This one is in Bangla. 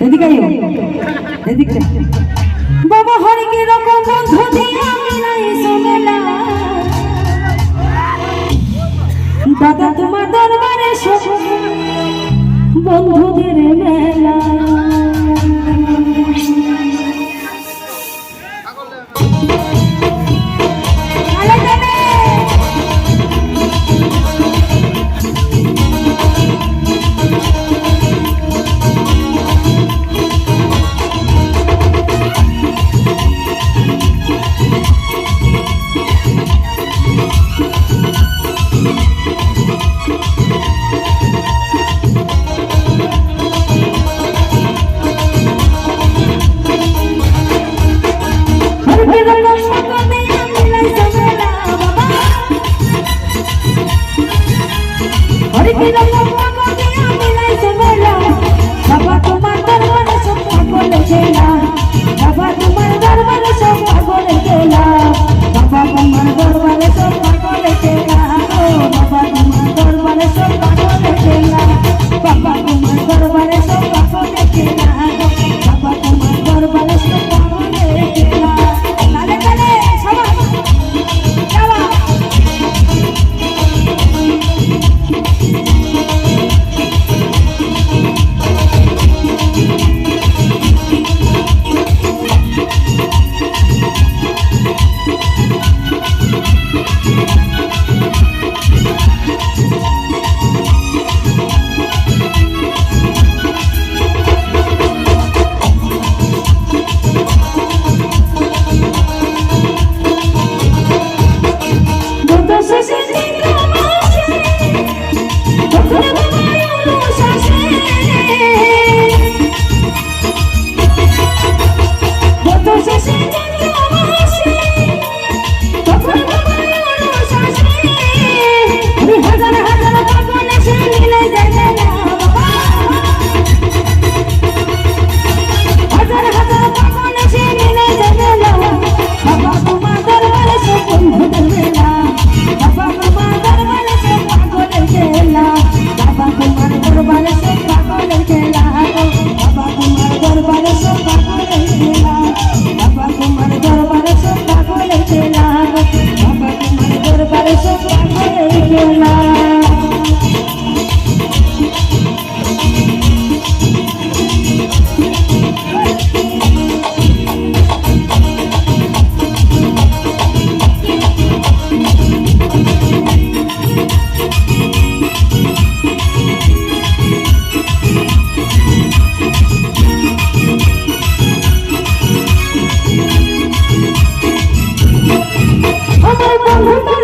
এদিকে বাবা হরি কি বন্ধু দাদা তোমার দরবারে বন্ধুদের You. don't wanna boca de Ángela তো শেষে Oh,